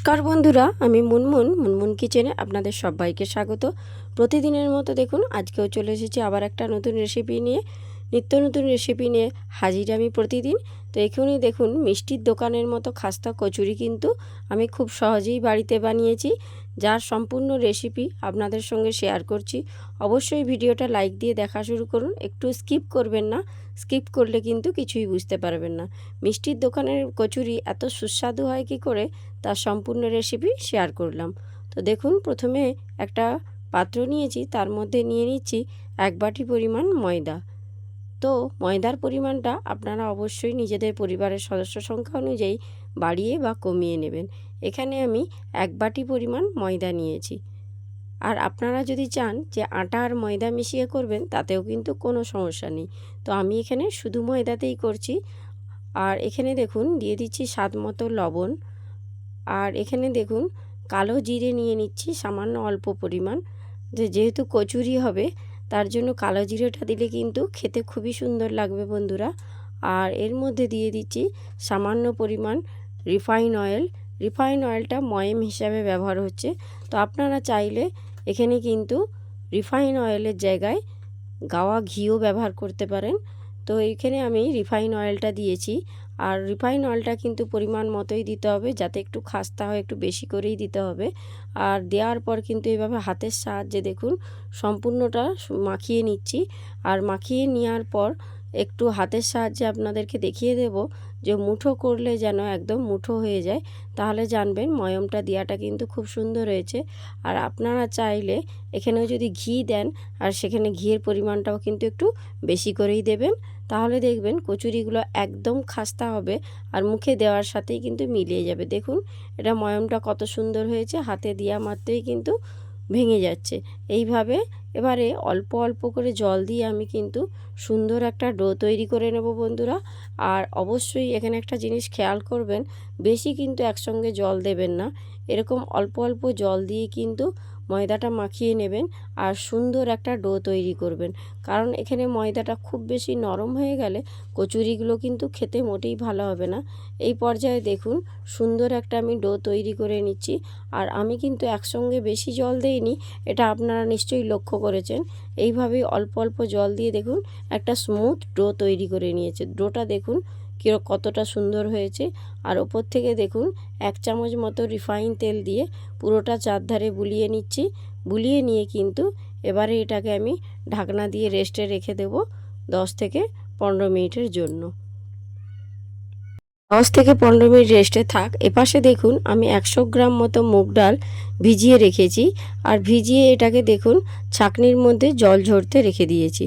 নমস্কার বন্ধুরা, আমি মুনমুন মুনমুন কিচেনে আপনাদের সবাইকে স্বাগত। প্রতিদিনের মতো দেখুন, আজকেও চলে এসেছি আবার একটা নতুন রেসিপি নিয়ে। নিত্য নতুন রেসিপি নিয়ে হাজির আমি প্রতিদিন। তো এখানেই দেখুন, মিষ্টির দোকানের মতো খাস্তা কচুরি কিন্তু আমি খুব সহজেই বাড়িতে বানিয়েছি। যার সম্পূর্ণ রেসিপি আপনাদের সঙ্গে শেয়ার করছি। অবশ্যই ভিডিওটা লাইক দিয়ে দেখা শুরু করুন, একটু স্কিপ করবেন না। স্কিপ করলে কিন্তু কিছুই বুঝতে পারবেন না। মিষ্টির দোকানের কচুরি এত সুস্বাদু হয় কি করে? তার সম্পূর্ণ রেসিপি শেয়ার করলাম। তো দেখুন, প্রথমে একটা পাত্র নিয়েছি, তার মধ্যে নিয়ে নিচ্ছি এক বাটি পরিমাণ ময়দা। তো ময়দার পরিমাণটা আপনারা অবশ্যই নিজেদের পরিবারের সদস্য সংখ্যা অনুযায়ী বাড়িয়ে বা কমিয়ে নেবেন। এখানে আমি এক বাটি পরিমাণ ময়দা নিয়েছি। আর আপনারা যদি চান যে আটা আর ময়দা মিশিয়ে করবেন, তাতেও কিন্তু কোনো সমস্যা নেই। তো আমি এখানে শুধু ময়দাতেই করছি। আর এখানে দেখুন, দিয়ে দিচ্ছি স্বাদ মতো লবণ। আর এখানে দেখুন, কালো জিরে নিয়ে নিচ্ছি, সামান্য অল্প পরিমাণ। যে যেহেতু কচুরি হবে, তার জন্য কালো জিরেটা দিলে কিন্তু খেতে খুবই সুন্দর লাগবে বন্ধুরা। আর এর মধ্যে দিয়ে দিচ্ছি সামান্য পরিমাণ রিফাইন অয়েল। রিফাইন অয়েলটা ময়েম হিসাবে ব্যবহার হচ্ছে। তো আপনারা চাইলে এখানে কিন্তু রিফাইন অয়েলের জায়গায় গাওয়া ঘিও ব্যবহার করতে পারেন। তো এখানে আমি রিফাইন অয়েলটা দিয়েছি। আর রিফাইন অয়েলটা কিন্তু পরিমাণ মতোই দিতে হবে, যাতে একটু খাস্তা হয়, একটু বেশি করেই দিতে হবে। আর দেওয়ার পর কিন্তু এইভাবে হাতের সাহায্যে দেখুন, সম্পূর্ণটা মাখিয়ে নিচ্ছি। আর মাখিয়ে নেওয়ার পর একটু হাতের সাহায্যে আপনাদেরকে দেখিয়ে দেব যে মুঠো করলে যেন একদম মুঠো হয়ে যায়, তাহলে জানবেন ময়মটা দেওয়াটা কিন্তু খুব সুন্দর হয়েছে। আর আপনারা চাইলে এখানেও যদি ঘি দেন, আর সেখানে ঘিয়ের পরিমাণটাও কিন্তু একটু বেশি করেই দেবেন। তাহলে দেখবেন কচুরিগুলো একদম খাস্তা হবে আর মুখে দেওয়ার সাথেই কিন্তু মিলিয়ে যাবে। দেখুন, এটা ময়মটা কত সুন্দর হয়েছে, হাতে দেওয়া মাত্রই কিন্তু ভেঙে যাচ্ছে। এইভাবে এবারে অল্প অল্প করে জল দিয়ে আমি কিন্তু সুন্দর একটা ডো তৈরি করে নেব বন্ধুরা। আর অবশ্যই এখানে একটা জিনিস খেয়াল করবেন, বেশি কিন্তু একসঙ্গে জল দেবেন না। এরকম অল্প অল্প জল দিয়ে কিন্তু ময়দাটা মাখিয়ে নেবেন আর সুন্দর একটা ডো তৈরি করবেন। কারণ এখানে ময়দাটা খুব বেশি নরম হয়ে গেলে কচুরিগুলো কিন্তু খেতে মোটেই ভালো হবে না। এই পর্যায়ে দেখুন, সুন্দর একটা আমি ডো তৈরি করে নিচ্ছি। আর আমি কিন্তু একসঙ্গে বেশি জল দেইনি, এটা আপনারা নিশ্চয়ই লক্ষ্য করেছেন। এইভাবেই অল্প অল্প জল দিয়ে দেখুন, একটা স্মুথ ডো তৈরি করে নিয়েছে। ডোটা দেখুন কিরো কতটা সুন্দর হয়েছে। আর ওপর থেকে দেখুন, এক চামচ মতো রিফাইন তেল দিয়ে পুরোটা চারধারে বুলিয়ে নিচ্ছি। বুলিয়ে নিয়ে কিন্তু এবারে এটাকে আমি ঢাকনা দিয়ে রেস্টে রেখে দেব দশ থেকে পনেরো মিনিটের জন্য। দশ থেকে পনেরো মিনিট রেস্টে থাক। এপাশে দেখুন, আমি একশো গ্রাম মতো মুগ ডাল ভিজিয়ে রেখেছি। আর ভিজিয়ে এটাকে দেখুন, ছাকনির মধ্যে জল ঝরতে রেখে দিয়েছি।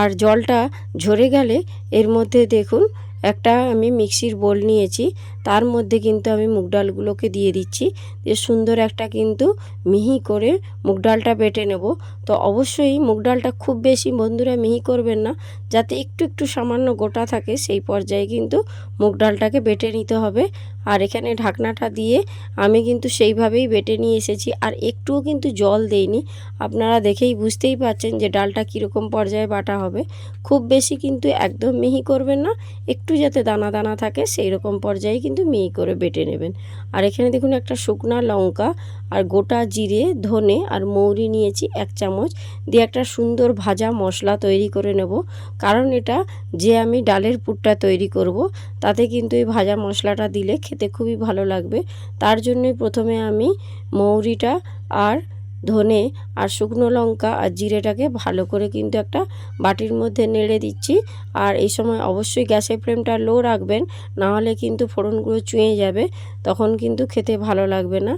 আর জলটা ঝরে গেলে এর মধ্যে দেখুন একটা আমি মিক্সির বোল নিয়েছি। তার মধ্যে কিন্তু আমি মুগ ডালগুলোকে দিয়ে দিচ্ছি। যে সুন্দর একটা কিন্তু মিহি করে মুগ ডালটা বেটে নেব। তো অবশ্যই মুগ ডালটা খুব বেশি বন্ধুরা মিহি করবেন না, যাতে একটু একটু সামান্য গোটা থাকে, সেই পর্যায়ে কিন্তু মুগ ডালটাকে বেটে নিতে হবে। আর এখানে ঢাকনাটা দিয়ে আমি কিন্তু সেইভাবেই বেটে নিয়ে এসেছি। আর একটুও কিন্তু জল দেইনি। আপনারা দেখেই বুঝতেই পারছেন যে ডালটা কীরকম পর্যায়ে বাটা হবে। খুব বেশি কিন্তু একদম মিহি করবেন না, একটু যাতে দানা দানা থাকে সেই রকম পর্যায়ে কিন্তু মিহি করে বেটে নেবেন। আর এখানে দেখুন একটা শুকনা লঙ্কা আর গোটা জিরে, ধনে আর মৌরি নিয়েছি এক চামচ। দিয়ে একটা সুন্দর ভাজা মশলা তৈরি করে নেব। কারণ এটা যে আমি ডালের পুরটা তৈরি করব, তাতে কিন্তু এই ভাজা মশলাটা দিলে খেতে খুবই ভালো লাগবে। তার জন্যই প্রথমে আমি মৌরিটা আর ধনে আর শুকনো লঙ্কা আর জিরেটাকে ভালো করে কিন্তু একটা বাটির মধ্যে নেড়ে দিচ্ছি। আর এই সময় অবশ্যই গ্যাসের ফ্লেমটা লো রাখবেন নাহলে কিন্তু ফোড়নগুলো চুঁয়ে যাবে, তখন কিন্তু খেতে ভালো লাগবে না।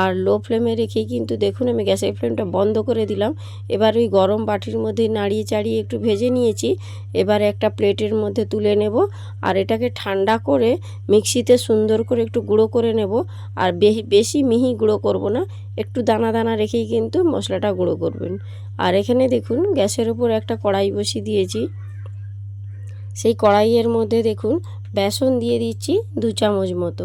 আর লো ফ্লেমে রেখেই কিন্তু দেখুন আমি গ্যাসের ফ্লেমটা বন্ধ করে দিলাম। এবার ওই গরম বাটির মধ্যে নাড়িয়ে চাড়িয়ে একটু ভেজে নিয়েছি। এবার একটা প্লেটের মধ্যে তুলে নেব আর এটাকে ঠান্ডা করে মিক্সিতে সুন্দর করে একটু গুঁড়ো করে নেব। আর বেশি মিহি গুঁড়ো করব না, একটু দানা দানা রেখেই কিন্তু মশলাটা গুঁড়ো করবেন। আর এখানে দেখুন গ্যাসের উপর একটা কড়াই বসিয়ে দিয়েছি। সেই কড়াইয়ের মধ্যে দেখুন বেসন দিয়ে দিচ্ছি দু চামচ মতো।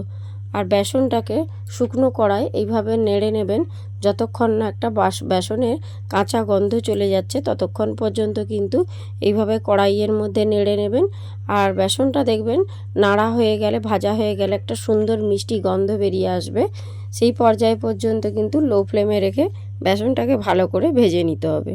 আর বেসনটাকে শুকনো কড়াই এইভাবে নেড়ে নেবেন যতক্ষণ না একটা বাস, বেসনের কাঁচা গন্ধ চলে যাচ্ছে ততক্ষণ পর্যন্ত কিন্তু এইভাবে কড়াইয়ের মধ্যে নেড়ে নেবেন। আর বেসনটা দেখবেন নাড়া হয়ে গেলে, ভাজা হয়ে গেলে একটা সুন্দর মিষ্টি গন্ধ বেরিয়ে আসবে। সেই পর্যায় পর্যন্ত কিন্তু লো ফ্লেমে রেখে বেসনটাকে ভালো করে ভেজে নিতে হবে।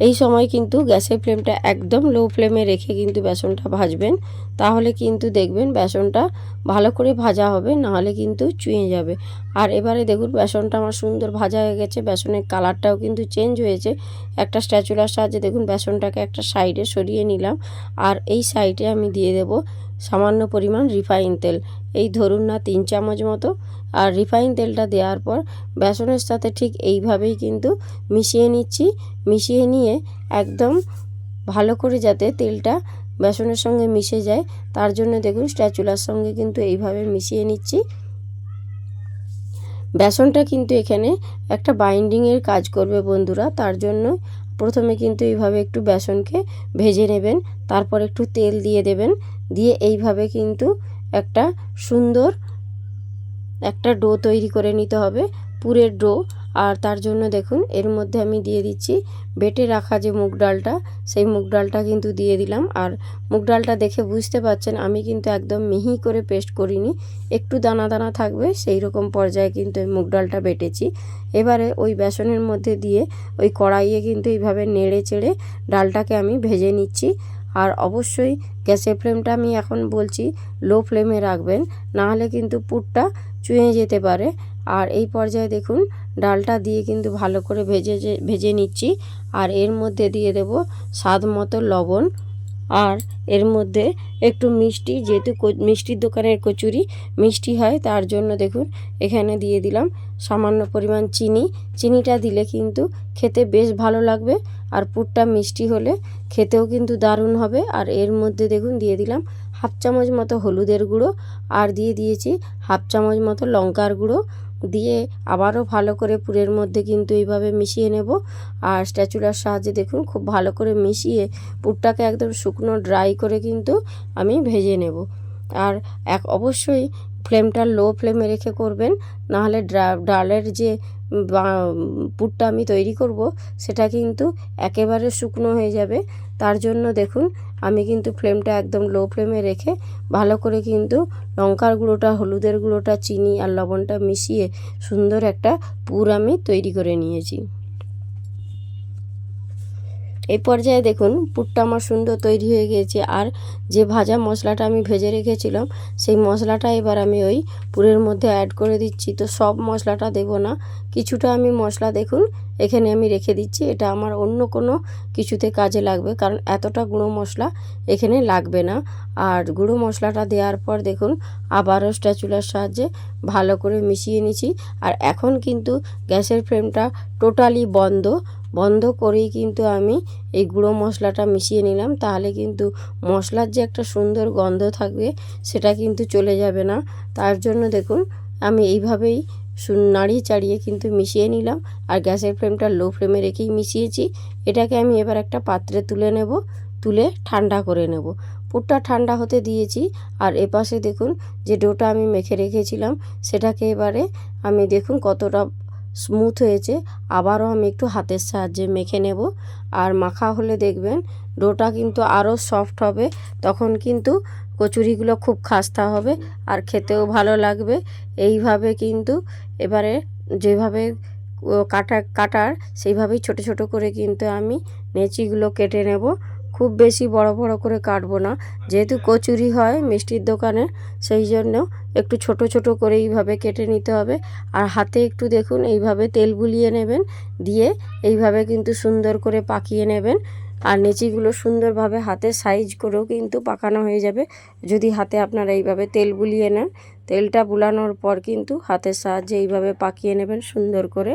এই সময় কিন্তু গ্যাসের ফ্লেমটা একদম লো ফ্লেমে রেখে কিন্তু বেসনটা ভাজবেন। তাহলে কিন্তু দেখবেন বেসনটা ভালো করে ভাজা হবে, নাহলে কিন্তু চুঁয়ে যাবে। আর এবারে দেখুন বেসনটা আমার সুন্দর ভাজা হয়ে গেছে, বেসনের কালারটাও কিন্তু চেঞ্জ হয়েছে। একটা স্ট্যাচুলার সাহায্যে দেখুন বেসনটাকে একটা সাইডে সরিয়ে নিলাম। আর এই সাইডে আমি দিয়ে দেব সামান্য পরিমাণ রিফাইন তেল। এই ধরুন না তিন চামচ মতো। আর রিফাইন তেলটা দেওয়ার পর বেসনের সাথে ঠিক এইভাবেই কিন্তু মিশিয়ে নিচ্ছি। মিশিয়ে নিয়ে একদম ভালো করে যাতে তেলটা বেসনের সঙ্গে মিশে যায়, তার জন্য দেখুন স্ট্যাচুলার সঙ্গে কিন্তু এইভাবে মিশিয়ে নিচ্ছি। বেসনটা কিন্তু এখানে একটা বাইন্ডিংয়ের কাজ করবে বন্ধুরা, তার জন্য প্রথমে কিন্তু এইভাবে একটু বেসনকে ভেজে নেবেন, তারপর একটু তেল দিয়ে দেবেন, দিয়ে এইভাবে কিন্তু একটা সুন্দর একটা ডো তৈরি করে নিতে হবে, পুরের ডো। আর তার জন্য দেখুন, এর মধ্যে আমি দিয়ে দিচ্ছি বেটে রাখা যে মুগ ডালটা, সেই মুগ ডালটা কিন্তু দিয়ে দিলাম। আর মুগ ডালটা দেখে বুঝতে পারছেন, আমি কিন্তু একদম মিহি করে পেস্ট করিনি। একটু দানা দানা থাকবে, সেই রকম পর্যায়ে কিন্তু এই মুগ ডালটা বেটেছি। এবারে ওই বেসনের মধ্যে দিয়ে ওই কড়াইয়ে কিন্তু এইভাবে নেড়ে চেড়ে ডালটাকে আমি ভেজে নিচ্ছি। আর অবশ্যই গ্যাসের ফ্লেমটা আমি এখন বলছি লো ফ্লেমে রাখবেন, নাহলে কিন্তু পুরটা চুঁয়ে যেতে পারে। আর এই পর্যায়ে দেখুন, ডালটা দিয়ে কিন্তু ভালো করে ভেজে ভেজে নিচ্ছি। আর এর মধ্যে দিয়ে দেব স্বাদ মতো লবণ। আর এর মধ্যে একটু মিষ্টি, যেহেতু মিষ্টির দোকানের কচুরি, মিষ্টি হয়, তার জন্য দেখুন, এখানে দিয়ে দিলাম সামান্য পরিমাণ চিনি। চিনিটা দিলে কিন্তু খেতে বেশ ভালো লাগবে। আর পুরটা মিষ্টি হলে খেতেও কিন্তু দারুণ হবে। আর এর মধ্যে দেখুন, দিয়ে দিলাম হাফ চামচ মতো হলুদের গুঁড়ো আর দিয়ে দিয়েছি হাফ চামচ মতো লঙ্কার গুঁড়ো। দিয়ে আবারও ভালো করে পুরের মধ্যে কিন্তু এইভাবে মিশিয়ে নেব। আর স্ট্যাচুলার সাহায্যে দেখুন খুব ভালো করে মিশিয়ে পুরটাকে একদম শুকনো ড্রাই করে কিন্তু আমি ভেজে নেব। আর এক অবশ্যই ফ্লেমটা লো ফ্লেমে রেখে করবেন, নাহলে ডালের যে পুরটা আমি তৈরি করব, সেটা কিন্তু একেবারে শুকনো হয়ে যাবে। তার জন্য দেখুন, আমি কিন্তু ফ্লেমটা একদম লো ফ্লেমে রেখে ভালো করে কিন্তু লঙ্কার গুঁড়োটা, হলুদের গুঁড়োটা, চিনি আর লবণটা মিশিয়ে সুন্দর একটা পুর আমি তৈরি করে নিয়েছি। এই পর্যায়ে দেখুন, পুরটা আমার সুন্দর তৈরি হয়ে গিয়েছে। আর যে ভাজা মশলাটা আমি ভেজে রেখেছিলাম, সেই মশলাটা এবার আমি ওই পুরের মধ্যে অ্যাড করে দিচ্ছি। তো সব মশলাটা দেব না কিছুটা আমি মশলা দেখুন, এখানে আমি রেখে দিচ্ছি। এটা আমার অন্য কোনো কিছুতে কাজে লাগবে, কারণ এতটা গুঁড়ো মশলা এখানে লাগবে না। আর গুঁড়ো মশলাটা দেওয়ার পর দেখুন, আবারও স্ট্যাচুলার সাহায্যে ভালো করে মিশিয়ে নিচ্ছি। আর এখন কিন্তু গ্যাসের ফ্লেমটা টোটালি বন্ধ। বন্ধ করেই কিন্তু আমি এই গুঁড়ো মশলাটা মিশিয়ে নিলাম। তাহলে কিন্তু মশলার যে একটা সুন্দর গন্ধ থাকবে, সেটা কিন্তু চলে যাবে না। তার জন্য দেখুন, আমি এইভাবেই নাড়িয়ে চাড়িয়ে কিন্তু মিশিয়ে নিলাম। আর গ্যাসের ফ্লেমটা লো ফ্লেমে রেখেই মিশিয়েছি। এটাকে আমি এবার একটা পাত্রে তুলে নেব। তুলে ঠান্ডা করে নেব। পুরটা ঠান্ডা হতে দিয়েছি। আর এপাশে দেখুন যে ডোটা আমি মেখে রেখেছিলাম, সেটাকে এবারে আমি দেখুন কতটা স্মুথ হয়েছে। আবারও আমি একটু হাতের সাহায্যে মেখে নেব। আর মাখা হলে দেখবেন ডোটা কিন্তু আরও সফট হবে। তখন কিন্তু কচুরিগুলো খুব খাস্তা হবে আর খেতেও ভালো লাগবে। এইভাবে কিন্তু এবারে যেভাবে কাটা, কাটার সেইভাবেই ছোট ছোট করে কিন্তু আমি নেচিগুলো কেটে নেব। খুব বেশি বড় বড় করে কাটবো না। যেহেতু কচুরি হয় মিষ্টির দোকানে, সেই জন্য একটু ছোট ছোট করে এইভাবে কেটে নিতে হবে। আর হাতে একটু দেখুন, এইভাবে তেল বুলিয়ে নেবেন। দিয়ে এইভাবে কিন্তু সুন্দর করে পাকিয়ে নেবেন। আর নেচিগুলো সুন্দরভাবে হাতে সাইজ করেও কিন্তু পাকানো হয়ে যাবে। যদি হাতে আপনারা এইভাবে তেল বুলিয়ে নেন, তেলটা বুলানোর পর কিন্তু হাতের সাহায্যে এইভাবে পাকিয়ে নেবেন সুন্দর করে।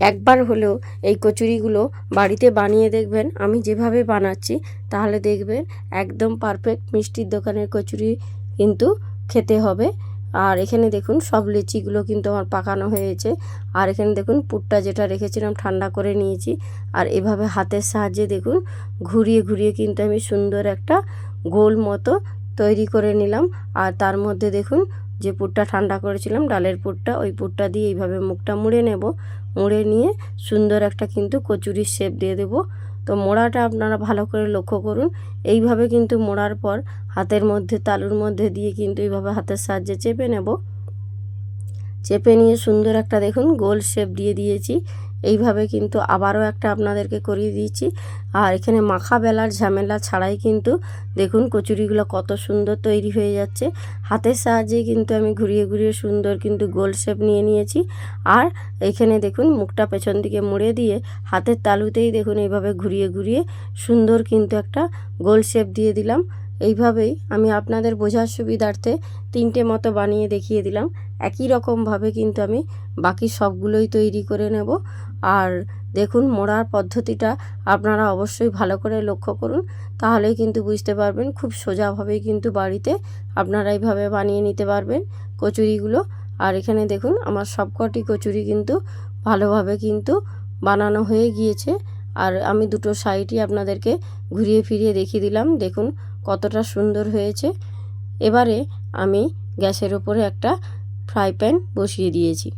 একবার হলেও এই কচুরিগুলো বাড়িতে বানিয়ে দেখবেন, আমি যেভাবে বানাচ্ছি, তাহলে দেখবেন একদম পারফেক্ট মিষ্টির দোকানের কচুরি কিন্তু খেতে হবে। আর এখানে দেখুন সব লিচিগুলো কিন্তু আমার পাকানো হয়েছে। আর এখানে দেখুন পুরটা যেটা রেখেছিলাম ঠান্ডা করে নিয়েছি। আর এভাবে হাতের সাহায্যে দেখুন ঘুরিয়ে ঘুরিয়ে কিন্তু আমি সুন্দর একটা গোল মতো তৈরি করে নিলাম। আর তার মধ্যে দেখুন যে পুরটা ঠান্ডা করেছিলাম, ডালের পুরটা, ওই পুরটা দিয়ে এইভাবে মুখটা মুড়ে নেব। মুড়ে নিয়ে সুন্দর একটা কিন্তু কচুরির শেপ দিয়ে দেবো। তো মোড়াটা আপনারা ভালো করে লক্ষ্য করুন। এইভাবে কিন্তু মোড়ার পর হাতের মধ্যে, তালুর মধ্যে দিয়ে কিন্তু এইভাবে হাতের সাহায্যে চেপে নেব। চেপে নিয়ে সুন্দর একটা দেখুন গোল শেপ দিয়ে দিয়েছি। এইভাবে কিন্তু আবারও একটা আপনাদেরকে করিয়ে দিয়েছি। আর এখানে মাখা বেলার ঝামেলা ছাড়াই কিন্তু দেখুন কচুরিগুলো কত সুন্দর তৈরি হয়ে যাচ্ছে। হাতের সাহায্যে কিন্তু আমি ঘুরিয়ে ঘুরিয়ে সুন্দর কিন্তু গোল শেপ নিয়ে নিয়েছি। আর এখানে দেখুন মুখটা পেছন দিকে মুড়ে দিয়ে হাতের তালুতেই দেখুন এইভাবে ঘুরিয়ে ঘুরিয়ে সুন্দর কিন্তু একটা গোল শেপ দিয়ে দিলাম। এইভাবেই আমি আপনাদের বোঝার সুবিধার্থে তিনটে মতো বানিয়ে দেখিয়ে দিলাম। একই রকমভাবে কিন্তু আমি বাকি সবগুলোই তৈরি করে নেব। আর দেখুন মোড়ার পদ্ধতিটা আপনারা অবশ্যই ভালো করে লক্ষ্য করুন তাহলেই কিন্তু বুঝতে পারবেন খুব সোজাভাবেই কিন্তু বাড়িতে আপনারা এইভাবে বানিয়ে নিতে পারবেন কচুরিগুলো। আর এখানে দেখুন আমার সবকটি কচুরি কিন্তু ভালোভাবে কিন্তু বানানো হয়ে গিয়েছে। আর আমি দুটো সাইডই আপনাদেরকে ঘুরিয়ে ফিরিয়ে দেখিয়ে দিলাম, দেখুন কতটা সুন্দর হয়েছে। এবারে আমি গ্যাসের ওপরে একটা ফ্রাই প্যান বসিয়ে দিয়েছি।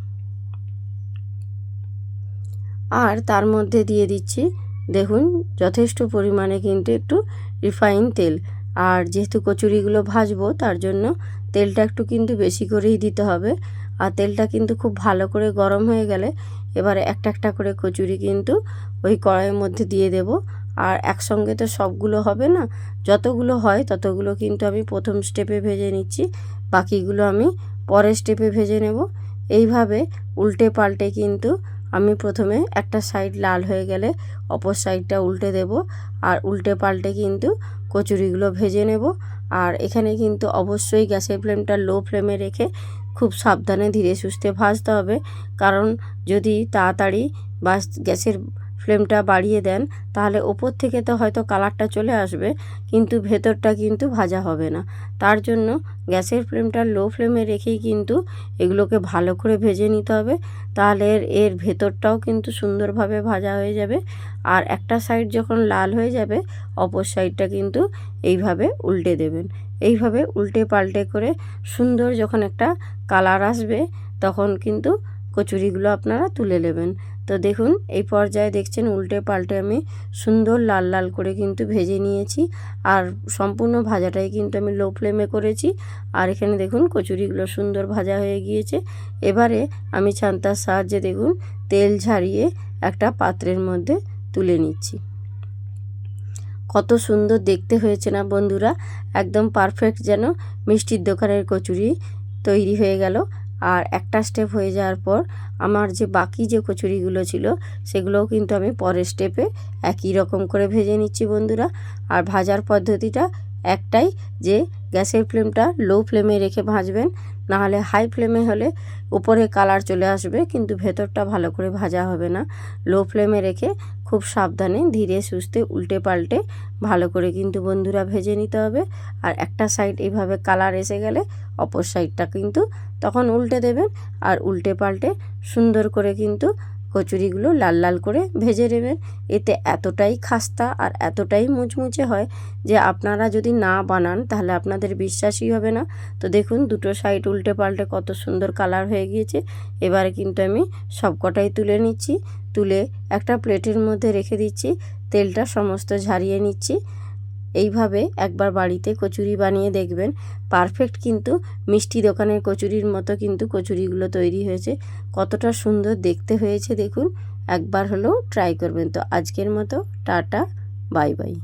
আর তার মধ্যে দিয়ে দিচ্ছি, দেখুন, যথেষ্ট পরিমাণে কিন্তু একটু রিফাইন তেল। আর যেহেতু কচুরিগুলো ভাজবো, তার জন্য তেলটা একটু কিন্তু বেশি করেই দিতে হবে। আর তেলটা কিন্তু খুব ভালো করে গরম হয়ে গেলে এবারে একটা একটা করে কচুরি কিন্তু ওই কড়াইয়ের মধ্যে দিয়ে দেব। আর একসঙ্গে তো সবগুলো হবে না, যতগুলো হয় ততগুলো কিন্তু আমি প্রথম স্টেপে ভেজে নিচ্ছি, বাকিগুলো আমি পরের স্টেপে ভেজে নেব। এইভাবে উল্টে পাল্টে কিন্তু আমি প্রথমে একটা সাইড লাল হয়ে গেলে অপর সাইডটা উল্টে দেব আর উল্টে পাল্টে কিন্তু কচুরিগুলো ভেজে নেব। আর এখানে কিন্তু অবশ্যই গ্যাসের ফ্লেমটা লো ফ্লেমে রেখে খুব সাবধানে ধীরে সুস্থে ভাজতে হবে। কারণ যদি তাড়াতাড়ি বা গ্যাসের ফ্লেমটা বাড়িয়ে দেন, তাহলে ওপর থেকে তো হয়তো কালারটা চলে আসবে, কিন্তু ভেতরটা কিন্তু ভাজা হবে না। তার জন্য গ্যাসের ফ্লেমটা লো ফ্লেমে রেখেই কিন্তু এগুলোকে ভালো করে ভেজে নিতে হবে, তাহলে এর ভেতরটাও কিন্তু সুন্দরভাবে ভাজা হয়ে যাবে। আর একটা সাইড যখন লাল হয়ে যাবে, অপর সাইডটা কিন্তু এইভাবে উল্টে দেবেন। এইভাবে উল্টে পাল্টে করে সুন্দর যখন একটা কালার আসবে, তখন কিন্তু কচুরিগুলো আপনারা তুলে নেবেন। তো দেখুন, এই পর্যায়ে দেখছেন উল্টে পাল্টে আমি সুন্দর লাল লাল করে কিন্তু ভেজে নিয়েছি। আর সম্পূর্ণ ভাজাটাই কিন্তু আমি লো ফ্লেমে করেছি। আর এখানে দেখুন কচুরিগুলো সুন্দর ভাজা হয়ে গিয়েছে। এবারে আমি ছান্তার সাহায্যে দেখুন তেল ঝারিয়ে একটা পাত্রের মধ্যে তুলে নিচ্ছি। কত সুন্দর দেখতে হয়েছে না বন্ধুরা, একদম পারফেক্ট যেন মিষ্টির দোকানের কচুরি তৈরি হয়ে গেল। আর একটা স্টেপ হয়ে যাওয়ার পর আমার যে বাকি যে কচুরিগুলো ছিল, সেগুলোও কিন্তু আমি পরের স্টেপে একই রকম করে ভেজে নিচ্ছি বন্ধুরা। আর ভাজার পদ্ধতিটা একটাই যে গ্যাসের ফ্লেমটা লো ফ্লেমে রেখে ভাজবেন নাহলে হাই ফ্লেমে হলে উপরে কালার চলে আসবে, কিন্তু ভেতরটা ভালো করে ভাজা হবে না। লো ফ্লেমে রেখে খুব সাবধানে ধীরে সুস্থে উল্টে পাল্টে ভালো করে কিন্তু বন্ধুরা ভেজে নিতে হবে। আর একটা সাইড এইভাবে কালার এসে গেলে অপর সাইডটা কিন্তু তখন উল্টে দেবেন। আর উল্টে পাল্টে সুন্দর করে কিন্তু কচুরিগুলো লাল লাল করে ভেজে নেবেন। এতে এতটাই খাস্তা আর এতটাই মুচমুচে হয় যে আপনারা যদি না বানান তাহলে আপনাদের বিশ্বাসই হবে না। তো দেখুন, দুটো সাইড উল্টে পাল্টে কত সুন্দর কালার হয়ে গিয়েছে। এবারে কিন্তু আমি সবকটাই তুলে নিচ্ছি। তুলে একটা প্লেটের মধ্যে রেখে দিচ্ছি। তেলটা সমস্ত ঝারিয়ে নিচ্ছি। এইভাবে একবার বাড়িতে কচুরি বানিয়ে দেখবেন। পারফেক্ট কিন্তু মিষ্টি দোকানের কচুরির মতো কিন্তু কচুরিগুলো তৈরি হয়েছে। কতটা সুন্দর দেখতে হয়েছে দেখুন। একবার হলেও ট্রাই করবেন। তো আজকের মতো টাটা, বাই বাই।